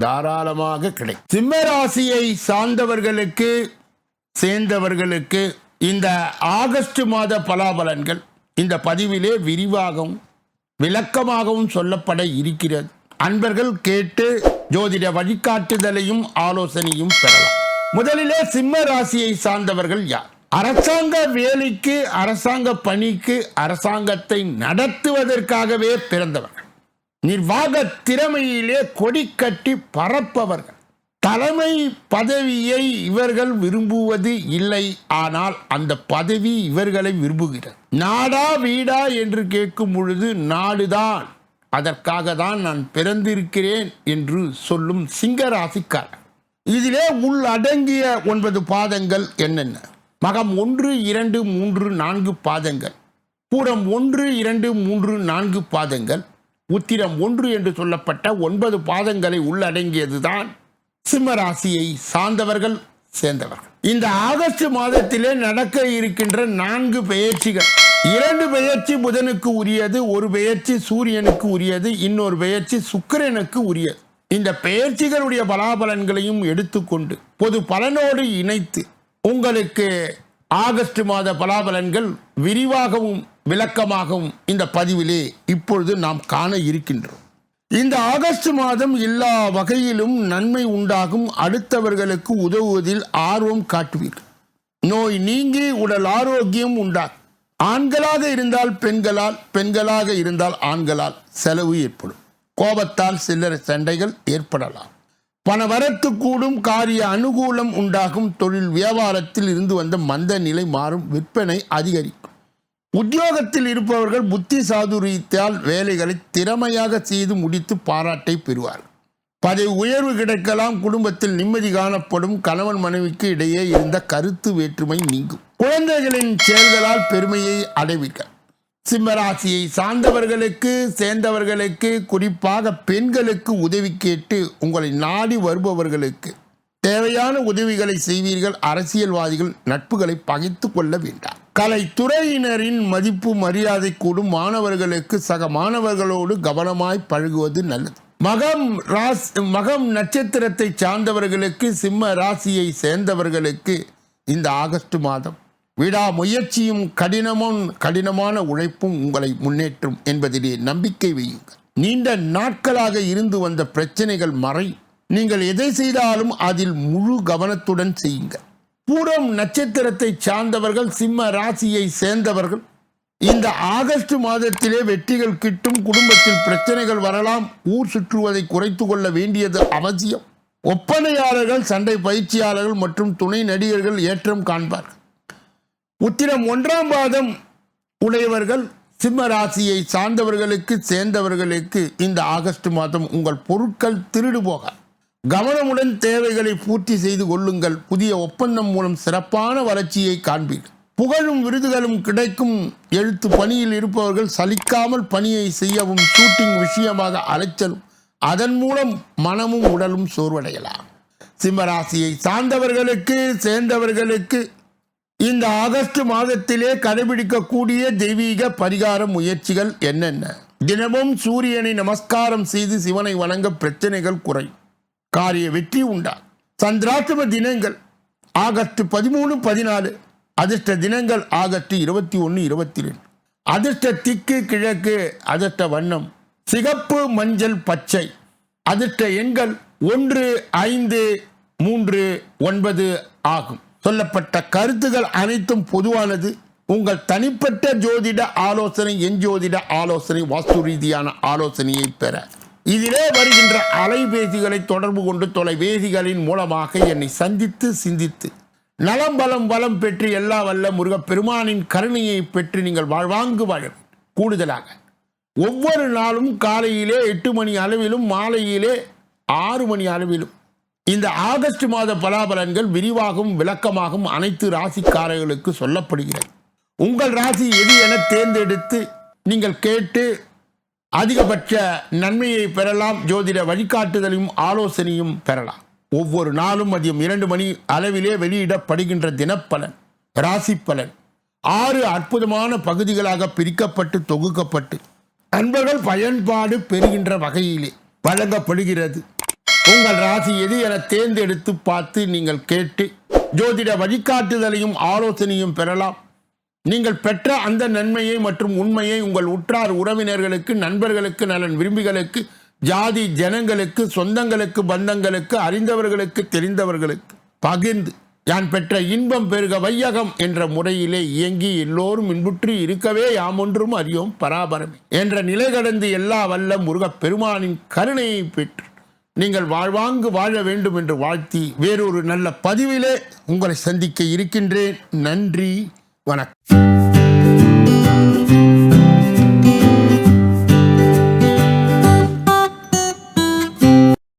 தாராளமாக கிடைக்கும் சிம்ம ராசியை சார்ந்தவர்களுக்கு சேர்ந்தவர்களுக்கு இந்த ஆகஸ்ட் மாத பலாபலன்கள் இந்த பதிவிலே விரிவாகவும் விளக்கமாகவும் சொல்லப்பட இருக்கிறது. அன்பர்கள் கேட்டு ஜோதிட வழிகாட்டுதலையும் ஆலோசனையும் பெறலாம். முதலிலே சிம்ம ராசியை சார்ந்தவர்கள் யார்? அரசாங்க வேலைக்கு அரசாங்க பணிக்கு அரசாங்கத்தை நடத்துவதற்காகவே பிறந்தவர்கள். நிர்வாக திறமையிலே கொடி கட்டி பறப்பவர்கள். தலைமை பதவியை இவர்கள் விரும்புவது இல்லை. ஆனால் அந்த பதவி இவர்களை விரும்புகிறது. நாடா வீடா என்று கேட்கும் பொழுது நாடுதான். அதற்காக தான் நான் பிறந்திருக்கிறேன் என்று சொல்லும் சிங்கராசிக்காரர். இதிலே உள்ளடங்கிய ஒன்பது பாதங்கள் என்னென்ன? மகம் ஒன்று இரண்டு மூன்று நான்கு பாதங்கள். பூரம் ஒன்று இரண்டு மூன்று நான்கு பாதங்கள். உத்திரம் ஒன்று என்று சொல்லப்பட்ட ஒன்பது பாதங்களை உள்ளடங்கியதுதான் சிம்மராசியை சார்ந்தவர்கள் சேர்ந்தவர்கள். இந்த ஆகஸ்ட் மாதத்திலே நடக்க இருக்கின்ற நான்கு பெயர்ச்சிகள். இரண்டு பெயர்ச்சி புதனுக்கு உரியது ஒரு பெயர்ச்சி சூரியனுக்கு உரியது இன்னொரு பெயர்ச்சி சுக்கிரனுக்கு உரியது. இந்த பெயர்ச்சிகளுடைய பலாபலன்களையும் எடுத்துக்கொண்டு பொது பலனோடு இணைத்து உங்களுக்கு ஆகஸ்ட் மாத பலாபலன்கள் விரிவாகவும் விளக்கமாகவும் இந்த பதிவிலே இப்பொழுது நாம் காண இருக்கின்றோம். இந்த ஆகஸ்ட் மாதம் எல்லா வகையிலும் நன்மை உண்டாகும். அடுத்தவர்களுக்கு உதவுவதில் ஆர்வம் காட்டுவீர்கள். நோய் நீங்கி உடல் ஆரோக்கியம் உண்டாகும். ஆண்களாக இருந்தால் பெண்களால் பெண்களாக இருந்தால் ஆண்களால் செலவு ஏற்படும். கோபத்தால் சில்லறை சண்டைகள் ஏற்படலாம். பணவரத்து கூடும் காரிய அனுகூலம் உண்டாகும். தொழில் வியாபாரத்தில் இருந்து வந்த மந்த நிலை மாறும். விற்பனை அதிகரிக்கும். உத்தியோகத்தில் இருப்பவர்கள் புத்தி சாதுரியத்தால் வேலைகளை திறமையாக செய்து முடித்து பாராட்டை பெறுவார்கள். பதவி உயர்வு கிடைக்கலாம் குடும்பத்தில் நிம்மதி காணப்படும் கணவன் மனைவிக்கு இடையே இருந்த கருத்து வேற்றுமை நீங்கும். குழந்தைகளின் செயல்களால் பெருமையை அடைவீர்கள். சிம்மராசியை சார்ந்தவர்களுக்கு சேர்ந்தவர்களுக்கு குறிப்பாக பெண்களுக்கு உதவி கேட்டு உங்களை நாடி வருபவர்களுக்கு தேவையான உதவிகளை செய்வீர்கள். அரசியல்வாதிகள் நட்புகளை பகைத்து கொள்ள வேண்டாம். கலைத்துறையினரின் மதிப்பு மரியாதை கூடும். மாணவர்களுக்கு சக மாணவர்களோடு கவனமாய் பழகுவது நல்லது. மகம் ராஸ் மகம் நட்சத்திரத்தை சார்ந்தவர்களுக்கு சிம்ம ராசியை சேர்ந்தவர்களுக்கு இந்த ஆகஸ்ட் மாதம் விடா முயற்சியும் கடினமும் கடினமான உழைப்பும் உங்களை முன்னேற்றும் என்பதிலே நம்பிக்கை வையுங்கள். நீண்ட நாட்களாக இருந்து வந்த பிரச்சனைகள் மறை நீங்கள் எதை செய்தாலும் அதில் முழு கவனத்துடன் செய்யுங்கள் பூரம் நட்சத்திரத்தை சார்ந்தவர்கள் சிம்ம ராசியை சேர்ந்தவர்கள் இந்த ஆகஸ்ட் மாதத்திலே வெற்றிகள் கிட்டும் குடும்பத்தில் பிரச்சனைகள் வரலாம் ஊர் சுற்றுவதை குறைத்து கொள்ள வேண்டியது அவசியம். ஒப்பனையாளர்கள் சண்டை பயிற்சியாளர்கள் மற்றும் துணை நடிகர்கள் ஏற்றம் காண்பார்கள். உத்திரம் ஒன்றாம் பாதம் உடையவர்கள் சிம்ம ராசியை சார்ந்தவர்களுக்கு சேர்ந்தவர்களுக்கு இந்த ஆகஸ்ட் மாதம் உங்கள் பொருட்கள் திருடு போகாது. கவனமுடன் தேவைகளை பூர்த்தி செய்து கொள்ளுங்கள். புதிய ஒப்பந்தம் மூலம் சிறப்பான வளர்ச்சியை காண்பீர்கள் புகழும் விருதுகளும் கிடைக்கும். எழுத்து பணியில் இருப்பவர்கள் சலிக்காமல் பணியை செய்யவும் ஷூட்டிங் விஷயமாக அலைச்சலும். அதன் மூலம் மனமும் உடலும் சோர்வடையலாம். சிம்மராசியை சார்ந்தவர்களுக்கு சேர்ந்தவர்களுக்கு இந்த ஆகஸ்ட் மாதத்திலே கடைபிடிக்கக்கூடிய தெய்வீக பரிகார முயற்சிகள் என்னென்ன? தினமும் சூரியனை நமஸ்காரம் செய்து சிவனை வணங்க பிரச்சனைகள் குறையும். காரிய வெற்றி உண்டா? சந்திராஷ்டம தினங்கள் ஆகஸ்ட் பதிமூணு பதினாலு அதிர்ஷ்ட தினங்கள் ஆகஸ்ட் இருபத்தி ஒன்று இருபத்தி ரெண்டு. அதிர்ஷ்ட திக்கு கிழக்கு அதிர்ஷ்ட வண்ணம். சிகப்பு மஞ்சள் பச்சை. அதிர்ஷ்ட எண்கள் ஒன்று ஐந்து மூன்று ஒன்பது ஆகும். சொல்லப்பட்ட கருத்துகள் அனைத்தும் பொதுவானது. உங்கள் தனிப்பட்ட ஜோதிட ஆலோசனை என் ஜோதிட ஆலோசனை வாஸ்து ரீதியான ஆலோசனையை பெற. இதிலே வருகின்ற அலைபேசிகளை தொடர்பு கொண்டு தொலைபேசிகளின் மூலமாக என்னை சந்தித்து சிந்தித்து நலம் பலம் வளம் பெற்று எல்லா வல்ல முருகப் பெருமானின் கருணையை பெற்று நீங்கள் வாழ்வாங்கு வாழ கூடுதலாக ஒவ்வொரு நாளும் காலையிலே எட்டு மணி அளவிலும் மாலையிலே ஆறு மணி அளவிலும் இந்த ஆகஸ்ட் மாத பலாபலன்கள் விரிவாகவும் விளக்கமாகவும் அனைத்து ராசிக்காரர்களுக்கு சொல்லப்படுகிறது. உங்கள் ராசி எது என தேர்ந்தெடுத்து நீங்கள் கேட்டு அதிகபட்ச நன்மையை பெறலாம். ஜோதிட வழிகாட்டுதலையும் ஆலோசனையும் பெறலாம். ஒவ்வொரு நாளும் மதியம் இரண்டு மணி அளவிலே வெளியிடப்படுகின்ற தினப்பலன் ராசி பலன் ஆறு அற்புதமான பகுதிகளாக பிரிக்கப்பட்டு தொகுக்கப்பட்டு நண்பர்கள் பயன்பாடு பெறுகின்ற வகையிலே வழங்கப்படுகிறது. உங்கள் ராசி எது என தேர்ந்தெடுத்து பார்த்து நீங்கள் கேட்டு ஜோதிட வழிகாட்டுதலையும் ஆலோசனையும் பெறலாம். நீங்கள் பெற்ற அந்த நன்மையை மற்றும் உண்மையை உங்கள் உற்றார் உறவினர்களுக்கு நண்பர்களுக்கு நலன் விரும்பிகளுக்கு ஜாதி ஜனங்களுக்கு சொந்தங்களுக்கு பந்தங்களுக்கு அறிந்தவர்களுக்கு தெரிந்தவர்களுக்கு பகிர்ந்து யான் பெற்ற இன்பம் பெருக வையகம் என்ற முறையிலே இயங்கி எல்லோரும் இன்புற்றி இருக்கவே யாமொன்றும் அறியோம் பராபரமே என்ற நிலை கடந்து எல்லா வல்ல முருகப் பெருமானின் கருணையை பெற்று நீங்கள் வாழ்வாங்கு வாழ வேண்டும் என்று வாழ்த்தி வேறொரு நல்ல பதிவிலே உங்களை சந்திக்க இருக்கின்றேன். நன்றி. Buona.